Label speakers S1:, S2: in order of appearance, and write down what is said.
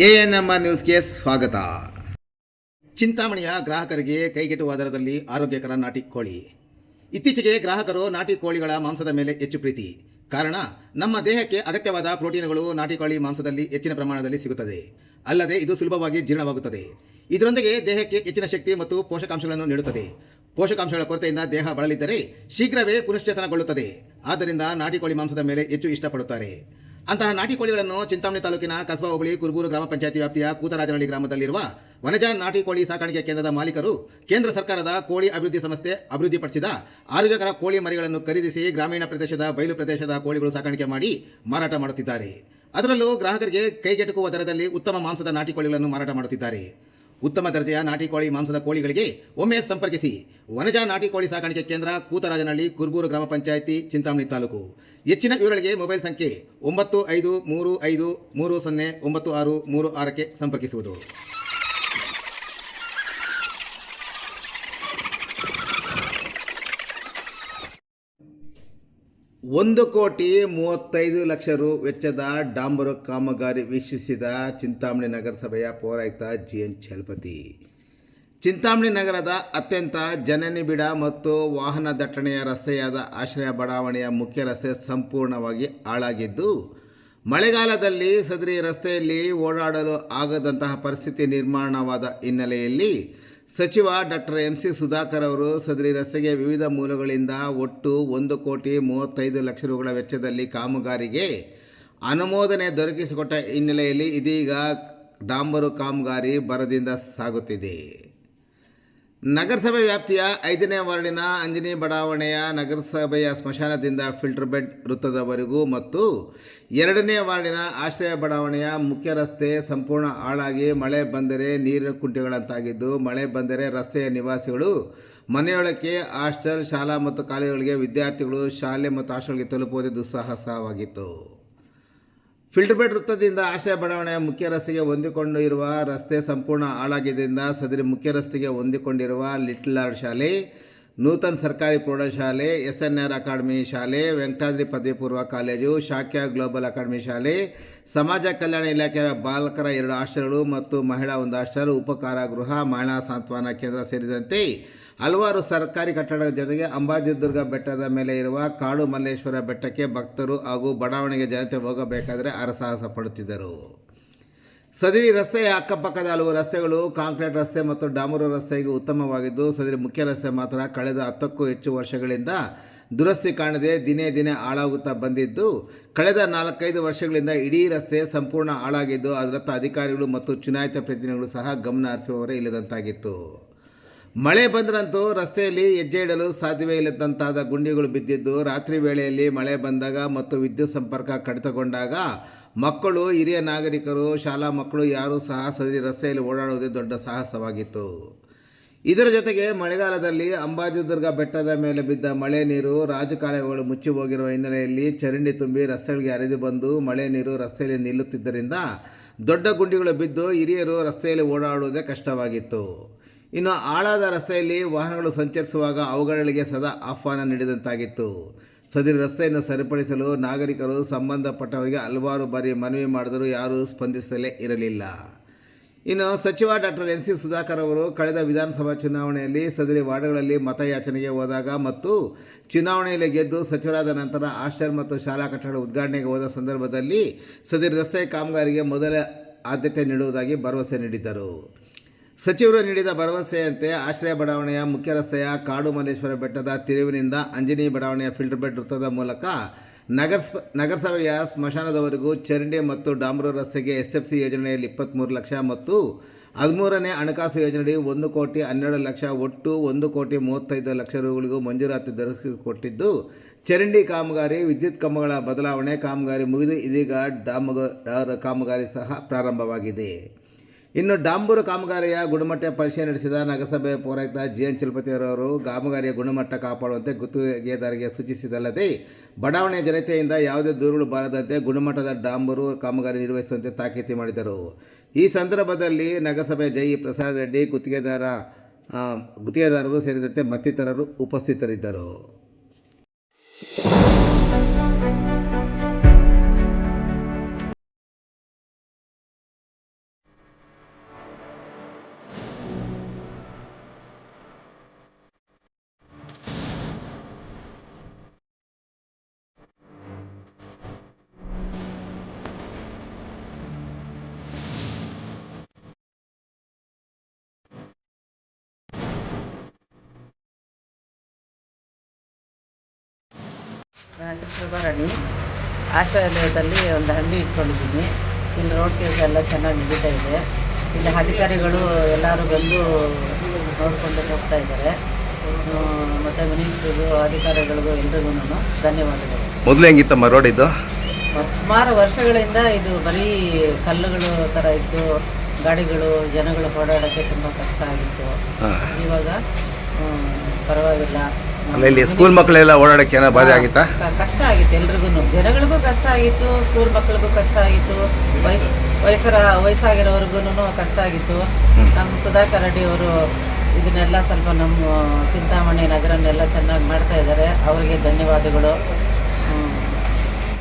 S1: A N M R ನ್ಯೂಸ್ಗೆ ಸ್ವಾಗತ. ಚಿಂತಾಮಣಿಯ ಗ್ರಾಹಕರಿಗೆ ಕೈಗೆಟುವ ದರದಲ್ಲಿ ಆರೋಗ್ಯಕರ ನಾಟಿ ಕೋಳಿ. ಇತ್ತೀಚೆಗೆ ಗ್ರಾಹಕರು ನಾಟಿ ಕೋಳಿಗಳ ಮಾಂಸದ ಮೇಲೆ ಹೆಚ್ಚು ಪ್ರೀತಿ. ಕಾರಣ, ನಮ್ಮ ದೇಹಕ್ಕೆ ಅಗತ್ಯವಾದ ಪ್ರೋಟೀನ್ಗಳು ನಾಟಿ ಕೋಳಿ ಮಾಂಸದಲ್ಲಿ ಹೆಚ್ಚಿನ ಪ್ರಮಾಣದಲ್ಲಿ ಸಿಗುತ್ತದೆ. ಅಲ್ಲದೆ ಇದು ಸುಲಭವಾಗಿ ಜೀರ್ಣವಾಗುತ್ತದೆ. ಇದರೊಂದಿಗೆ ದೇಹಕ್ಕೆ ಹೆಚ್ಚಿನ ಶಕ್ತಿ ಮತ್ತು ಪೋಷಕಾಂಶಗಳನ್ನು ನೀಡುತ್ತದೆ. ಪೋಷಕಾಂಶಗಳ ಕೊರತೆಯಿಂದ ದೇಹ ಬಳಲಿದ್ದರೆ ಶೀಘ್ರವೇ ಪುನಶ್ಚೇತನಗೊಳ್ಳುತ್ತದೆ. ಆದ್ದರಿಂದ ನಾಟಿ ಕೋಳಿ ಮಾಂಸದ ಮೇಲೆ ಹೆಚ್ಚು ಇಷ್ಟಪಡುತ್ತಾರೆ. ಅಂತಹ ನಾಟಿ ಕೋಳಿಗಳನ್ನು ಚಿಂತಾಮಣಿ ತಾಲೂಕಿನ ಕಸಬಾ ಹೋಬಳಿ, ಕುರುಬೂರು ಗ್ರಾಮ ಪಂಚಾಯತಿ ವ್ಯಾಪ್ತಿಯ ಕೂತರಾಜನಹಳ್ಳಿ ಗ್ರಾಮದಲ್ಲಿರುವ ವನಜ ನಾಟಿ ಕೋಳಿ ಸಾಕಾಣಿಕೆ ಕೇಂದ್ರದ ಮಾಲೀಕರು ಕೇಂದ್ರ ಸರ್ಕಾರದ ಕೋಳಿ ಅಭಿವೃದ್ಧಿ ಸಂಸ್ಥೆ ಅಭಿವೃದ್ಧಿಪಡಿಸಿದ ಆರೋಗ್ಯಕರ ಕೋಳಿ ಮರಿಗಳನ್ನು ಖರೀದಿಸಿ ಗ್ರಾಮೀಣ ಪ್ರದೇಶದ ಬಯಲು ಪ್ರದೇಶದ ಕೋಳಿಗಳು ಸಾಕಾಣಿಕೆ ಮಾಡಿ ಮಾರಾಟ ಮಾಡುತ್ತಿದ್ದಾರೆ. ಅದರಲ್ಲೂ ಗ್ರಾಹಕರಿಗೆ ಕೈಗೆಟುಕುವ ದರದಲ್ಲಿ ಉತ್ತಮ ಮಾಂಸದ ನಾಟಿ ಕೋಳಿಗಳನ್ನು ಮಾರಾಟ ಮಾಡುತ್ತಿದ್ದಾರೆ. ಉತ್ತಮ ದರ್ಜೆಯ ನಾಟಿ ಕೋಳಿ ಮಾಂಸದ ಕೋಳಿಗಳಿಗೆ ಒಮ್ಮೆ ಸಂಪರ್ಕಿಸಿ. ವನಜಾ ನಾಟಿ ಕೋಳಿ ಸಾಕಾಣಿಕೆ ಕೇಂದ್ರ ಕೂತರಾಜನಹಳ್ಳಿ, ಕುರ್ಬೂರು ಗ್ರಾಮ ಪಂಚಾಯಿತಿ, ಚಿಂತಾಮಣಿ ತಾಲೂಕು. ಹೆಚ್ಚಿನ ವಿವರಗಳಿಗೆ ಮೊಬೈಲ್ ಸಂಖ್ಯೆ ಒಂಬತ್ತು ಐದು ಮೂರು ಐದು ಮೂರು ಸೊನ್ನೆ ಒಂಬತ್ತು ಆರು ಮೂರು ಆರಕ್ಕೆ ಸಂಪರ್ಕಿಸುವುದು. ಒಂದು ಕೋಟಿ ಮೂವತ್ತೈದು ಲಕ್ಷ ರು ವೆಚ್ಚದ ಡಾಂಬರು ಕಾಮಗಾರಿ ವೀಕ್ಷಿಸಿದ ಚಿಂತಾಮಣಿ ನಗರಸಭೆಯ ಪೌರಾಯುಕ್ತ ಜಿ ಎನ್ ಛಲಪತಿ ಚಿಂತಾಮಣಿ ನಗರದ ಅತ್ಯಂತ ಜನನಿಬಿಡ ಮತ್ತು ವಾಹನ ದಟ್ಟಣೆಯ ರಸ್ತೆಯಾದ ಆಶ್ರಯ ಬಡಾವಣೆಯ ಮುಖ್ಯ ರಸ್ತೆ ಸಂಪೂರ್ಣವಾಗಿ ಹಾಳಾಗಿದ್ದು, ಮಳೆಗಾಲದಲ್ಲಿ ಸದರಿ ರಸ್ತೆಯಲ್ಲಿ ಓಡಾಡಲು ಆಗದಂತಹ ಪರಿಸ್ಥಿತಿ ನಿರ್ಮಾಣವಾದ ಹಿನ್ನೆಲೆಯಲ್ಲಿ ಸಚಿವ ಡಾಕ್ಟರ್ ಎಂ ಸಿ ಸುಧಾಕರ್ ಅವರು ಸದರಿ ರಸ್ತೆಗೆ ವಿವಿಧ ಮೂಲಗಳಿಂದ ಒಟ್ಟು ಒಂದು ಕೋಟಿ ಮೂವತ್ತೈದು ಲಕ್ಷ ರೂಗಳ ವೆಚ್ಚದಲ್ಲಿ ಕಾಮಗಾರಿಗೆ ಅನುಮೋದನೆ ದೊರಕಿಸಿಕೊಟ್ಟ ಹಿನ್ನೆಲೆಯಲ್ಲಿ ಇದೀಗ ಡಾಂಬರು ಕಾಮಗಾರಿ ಬರದಿಂದ ಸಾಗುತ್ತಿದೆ. ನಗರಸಭೆ ವ್ಯಾಪ್ತಿಯ ಐದನೇ ವಾರ್ಡಿನ ಅಂಜನಿ ಬಡಾವಣೆಯ ನಗರಸಭೆಯ ಸ್ಮಶಾನದಿಂದ ಫಿಲ್ಟರ್ ಬೆಡ್ ವೃತ್ತದವರೆಗೂ ಮತ್ತು ಎರಡನೇ ವಾರ್ಡಿನ ಆಶ್ರಯ ಬಡಾವಣೆಯ ಮುಖ್ಯ ರಸ್ತೆ ಸಂಪೂರ್ಣ ಹಾಳಾಗಿ ಮಳೆ ಬಂದರೆ ನೀರಿನ ಕುಂಟೆಗಳಂತಾಗಿದ್ದು, ಮಳೆ ಬಂದರೆ ರಸ್ತೆಯ ನಿವಾಸಿಗಳು ಮನೆಯೊಳಕ್ಕೆ ಹಾಸ್ಟೆಲ್, ಶಾಲಾ ಮತ್ತು ಕಾಲೇಜುಗಳಿಗೆ ವಿದ್ಯಾರ್ಥಿಗಳು ಶಾಲೆ ಮತ್ತು ಹಾಸ್ಟೆಲ್ಗೆ ತಲುಪುವುದೇ ದುಸ್ಸಾಹಸವಾಗಿತ್ತು. ಫಿಲ್ಟರ್ ಬೆಡ್ ವೃತ್ತದಿಂದ ಆಶ್ರಯ ಬಡಾವಣೆಯ ಮುಖ್ಯ ರಸ್ತೆಗೆ ಹೊಂದಿಕೊಂಡು ರಸ್ತೆ ಸಂಪೂರ್ಣ ಹಾಳಾಗಿದ್ದರಿಂದ ಸದರಿ ಮುಖ್ಯ ರಸ್ತೆಗೆ ಹೊಂದಿಕೊಂಡಿರುವ ಲಿಟ್ಲ್ ಲಾರ್ಡ್ ಶಾಲೆ ನೂತನ್ ಸರ್ಕಾರಿ ಪ್ರೌಢಶಾಲೆ ಎಸ್ ಎನ್ ಆರ್ ಅಕಾಡೆಮಿ ಶಾಲೆ, ವೆಂಕಟಾದ್ರಿ ಪದವಿ ಪೂರ್ವ ಕಾಲೇಜು, ಶಾಕ್ಯ ಗ್ಲೋಬಲ್ ಅಕಾಡೆಮಿ ಶಾಲೆ, ಸಮಾಜ ಕಲ್ಯಾಣ ಇಲಾಖೆಯ ಬಾಲಕರ ಎರಡು ಹಾಸ್ಟೆಲ್ಗಳು ಮತ್ತು ಮಹಿಳಾ ಒಂದು ಹಾಸ್ಟೆಲ್ ಉಪಕಾರಾಗೃಹ, ಮಹಿಳಾ ಸಾಂತ್ವನ ಕೇಂದ್ರ ಸೇರಿದಂತೆ ಹಲವಾರು ಸರ್ಕಾರಿ ಕಟ್ಟಡಗಳ ಜೊತೆಗೆ ಅಂಬಾಜಿದುರ್ಗ ಬೆಟ್ಟದ ಮೇಲೆ ಇರುವ ಕಾಡು ಮಲ್ಲೇಶ್ವರ ಬೆಟ್ಟಕ್ಕೆ ಭಕ್ತರು ಹಾಗೂ ಬಡಾವಣೆಗೆ ಜನತೆ ಹೋಗಬೇಕಾದರೆ ಹರಸಾಹಸ ಪಡುತ್ತಿದ್ದರು. ಸದರಿ ರಸ್ತೆಯ ಅಕ್ಕಪಕ್ಕದ ಹಲವು ರಸ್ತೆಗಳು, ಕಾಂಕ್ರೀಟ್ ರಸ್ತೆ ಮತ್ತು ಡಾಮರು ರಸ್ತೆಗೆ ಉತ್ತಮವಾಗಿದ್ದು, ಸದರಿ ಮುಖ್ಯ ರಸ್ತೆ ಮಾತ್ರ ಕಳೆದ ಹತ್ತಕ್ಕೂ ಹೆಚ್ಚು ವರ್ಷಗಳಿಂದ ದುರಸ್ತಿ ಕಾಣದೆ ದಿನೇ ದಿನೇ ಹಾಳಾಗುತ್ತಾ ಬಂದಿದ್ದು, ಕಳೆದ ನಾಲ್ಕೈದು ವರ್ಷಗಳಿಂದ ಇಡೀ ರಸ್ತೆ ಸಂಪೂರ್ಣ ಹಾಳಾಗಿದ್ದು, ಅದರತ್ತ ಅಧಿಕಾರಿಗಳು ಮತ್ತು ಚುನಾಯಿತ ಪ್ರತಿನಿಧಿಗಳು ಸಹ ಗಮನ ಹರಿಸುವವರೇ ಇಲ್ಲದಂತಾಗಿತ್ತು. ಮಳೆ ಬಂದ್ರಂತೂ ರಸ್ತೆಯಲ್ಲಿ ಹೆಜ್ಜೆ ಇಡಲು ಸಾಧ್ಯವೇ ಇಲ್ಲದಂತಾದ ಗುಂಡಿಗಳು ಬಿದ್ದಿದ್ದು, ರಾತ್ರಿ ವೇಳೆಯಲ್ಲಿ ಮಳೆ ಬಂದಾಗ ಮತ್ತು ವಿದ್ಯುತ್ ಸಂಪರ್ಕ ಕಡಿತಗೊಂಡಾಗ ಮಕ್ಕಳು, ಹಿರಿಯ ನಾಗರಿಕರು, ಶಾಲಾ ಮಕ್ಕಳು ಯಾರೂ ಸಹ ಸರಿ ರಸ್ತೆಯಲ್ಲಿ ಓಡಾಡುವುದೇ ದೊಡ್ಡ ಸಾಹಸವಾಗಿತ್ತು. ಇದರ ಜೊತೆಗೆ ಮಳೆಗಾಲದಲ್ಲಿ ಅಂಬಾಜಿದುರ್ಗ ಬೆಟ್ಟದ ಮೇಲೆ ಬಿದ್ದ ಮಳೆ ನೀರು ರಾಜಕಾಲುವೆಗಳು ಮುಚ್ಚಿ ಹೋಗಿರುವ ಹಿನ್ನೆಲೆಯಲ್ಲಿ ಚರಂಡಿ ತುಂಬಿ ರಸ್ತೆಗಳಿಗೆ ಹರಿದು ಬಂದು ಮಳೆ ನೀರು ರಸ್ತೆಯಲ್ಲಿ ನಿಲ್ಲುತ್ತಿದ್ದರಿಂದ ದೊಡ್ಡ ಗುಂಡಿಗಳು ಬಿದ್ದು ಹಿರಿಯರು ರಸ್ತೆಯಲ್ಲಿ ಓಡಾಡುವುದೇ ಕಷ್ಟವಾಗಿತ್ತು. ಇನ್ನು ಆಳಾದ ರಸ್ತೆಯಲ್ಲಿ ವಾಹನಗಳು ಸಂಚರಿಸುವಾಗ ಅವುಗಳಿಗೆ ಸದಾ ಆಹ್ವಾನ ನೀಡಿದಂತಾಗಿತ್ತು. ಸದರಿ ರಸ್ತೆಯನ್ನು ಸರಿಪಡಿಸಲು ನಾಗರಿಕರು ಸಂಬಂಧಪಟ್ಟವರಿಗೆ ಹಲವಾರು ಬಾರಿ ಮನವಿ ಮಾಡಿದರೂ ಯಾರೂ ಸ್ಪಂದಿಸಲೇ ಇರಲಿಲ್ಲ. ಇನ್ನು ಸಚಿವ ಡಾಕ್ಟರ್ ಎನ್ ಸಿ ಸುಧಾಕರ್ ಅವರು ಕಳೆದ ವಿಧಾನಸಭಾ ಚುನಾವಣೆಯಲ್ಲಿ ಸದರಿ ವಾರ್ಡ್ಗಳಲ್ಲಿ ಮತಯಾಚನೆಗೆ ಹೋದಾಗ ಮತ್ತು ಚುನಾವಣೆಯಲ್ಲಿ ಗೆದ್ದು ಸಚಿವರಾದ ನಂತರ ಹಾಸ್ಟೆಲ್ ಮತ್ತು ಶಾಲಾ ಕಟ್ಟಡ ಉದ್ಘಾಟನೆಗೆ ಹೋದ ಸಂದರ್ಭದಲ್ಲಿ ಸದರಿ ರಸ್ತೆ ಕಾಮಗಾರಿಗೆ ಮೊದಲ ಆದ್ಯತೆ ನೀಡುವುದಾಗಿ ಭರವಸೆ ನೀಡಿದ್ದರು. ಸಚಿವರು ನೀಡಿದ ಭರವಸೆಯಂತೆ ಆಶ್ರಯ ಬಡಾವಣೆಯ ಮುಖ್ಯ ರಸ್ತೆಯ ಕಾಡು ಮಲ್ಲೇಶ್ವರ ಬೆಟ್ಟದ ತಿರುವಿನಿಂದ ಅಂಜನಿ ಬಡಾವಣೆಯ ಫಿಲ್ಟರ್ ಬೆಡ್ ವೃತ್ತದ ಮೂಲಕ ನಗರಸ್, ನಗರಸಭೆಯ ಸ್ಮಶಾನದವರೆಗೂ ಚರಂಡಿ ಮತ್ತು ಡಾಂಬರು ರಸ್ತೆಗೆ ಎಸ್ ಎಫ್ ಸಿ ಯೋಜನೆಯಲ್ಲಿ ಇಪ್ಪತ್ತ್ಮೂರು ಲಕ್ಷ ಮತ್ತು ಹದಿಮೂರನೇ ಹಣಕಾಸು ಯೋಜನೆಯಡಿ ಒಂದು ಕೋಟಿ ಹನ್ನೆರಡು ಲಕ್ಷ ಒಟ್ಟು ಒಂದು ಕೋಟಿ ಮೂವತ್ತೈದು ಲಕ್ಷ ರೂಗಳಿಗೂ ಮಂಜೂರಾತಿ ದೊರಕಿಸಿಕೊಟ್ಟಿದ್ದು ಚರಂಡಿ ಕಾಮಗಾರಿ, ವಿದ್ಯುತ್ ಕಂಬಗಳ ಬದಲಾವಣೆ, ಕಾಮಗಾರಿ ಮುಗಿದು ಇದೀಗ ಡಾಮಗ, ಕಾಮಗಾರಿ ಸಹ ಪ್ರಾರಂಭವಾಗಿದೆ. ಇನ್ನು ಡಾಂಬೂರು ಕಾಮಗಾರಿಯ ಗುಣಮಟ್ಟ ಪರಿಶೀಲನೆ ನಡೆಸಿದ ನಗರಸಭೆ ಪೌರಾಯುಕ್ತ ಜಿ ಎನ್ ಚಲಪತಿಯವರವರು ಕಾಮಗಾರಿಯ ಗುಣಮಟ್ಟ ಕಾಪಾಡುವಂತೆ ಗುತ್ತಿಗೆದಾರರಿಗೆ ಸೂಚಿಸಿದಲ್ಲದೆ ಬಡಾವಣೆಯ ಜನತೆಯಿಂದ ಯಾವುದೇ ದೂರುಗಳು ಬಾರದಂತೆ ಗುಣಮಟ್ಟದ ಡಾಂಬರು ಕಾಮಗಾರಿ ನಿರ್ವಹಿಸುವಂತೆ ತಾಕೀತಿ ಮಾಡಿದರು. ಈ ಸಂದರ್ಭದಲ್ಲಿ ನಗರಸಭೆ ಜೈ ಪ್ರಸಾದ್ ರೆಡ್ಡಿ, ಗುತ್ತಿಗೆದಾರ ಗುತ್ತಿಗೆದಾರರು ಸೇರಿದಂತೆ ಮತ್ತಿತರರು ಉಪಸ್ಥಿತರಿದ್ದರು.
S2: ನನ್ನ ಆಶ್ರಯದಲ್ಲಿ ಒಂದು ಹಳ್ಳಿ ಇಟ್ಕೊಂಡಿದ್ದೀನಿ. ಇಲ್ಲಿ ರೋಡ್ ಕೆಲಸ ಎಲ್ಲ ಚೆನ್ನಾಗಿ ನಡೀತಾ ಇದೆ. ಇಲ್ಲಿ ಅಧಿಕಾರಿಗಳು ಎಲ್ಲರೂ ಬಂದು ನೋಡಿಕೊಂಡು ಹೋಗ್ತಾ ಇದ್ದಾರೆ. ಮತ್ತು ಮಿನಿಸ್ಟ್ರಿಗೂ ಅಧಿಕಾರಿಗಳಿಗೂ ಎಲ್ರಿಗೂ ಧನ್ಯವಾದಗಳು.
S1: ಮೊದಲು ಹೆಂಗಿತ್ತಮ್ಮ ರೋಡ್ ಇದು?
S2: ಸುಮಾರು ವರ್ಷಗಳಿಂದ ಇದು ಬರೀ ಕಲ್ಲುಗಳು ಥರ ಇತ್ತು. ಗಾಡಿಗಳು ಜನಗಳು ಓಡಾಡೋಕ್ಕೆ ತುಂಬ ಕಷ್ಟ ಆಗಿತ್ತು. ಇವಾಗ ಪರವಾಗಿಲ್ಲ.
S1: ಅಲ್ಲ ಇಲ್ಲಿ ಸ್ಕೂಲ್ ಮಕ್ಕಳೆಲ್ಲ ಓಡಾಡಕ್ಕೆ ಏನೋ ಬಾಧೆ ಆಗಿತ್ತಾ?
S2: ಕಷ್ಟ ಆಗಿತ್ತು ಎಲ್ರಿಗೂ ಜನಗಳಿಗೂ ಕಷ್ಟ ಆಗಿತ್ತು ಸ್ಕೂಲ್ ಮಕ್ಕಳಿಗೂ ಕಷ್ಟ ಆಗಿತ್ತು. ವಯಸ್ ವಯಸ್ಸರ ವಯಸ್ಸಾಗಿರೋರ್ಗು ಕಷ್ಟ ಆಗಿತ್ತು. ನಮ್ಮ ಸುಧಾಕರ್ ರೆಡ್ಡಿ ಅವರು ಇದನ್ನೆಲ್ಲ ಸ್ವಲ್ಪ ನಮ್ಮ ಚಿಂತಾಮಣಿ ನಗರನ್ನೆಲ್ಲ ಚೆನ್ನಾಗಿ ಮಾಡ್ತಾ ಇದ್ದಾರೆ. ಅವರಿಗೆ ಧನ್ಯವಾದಗಳು.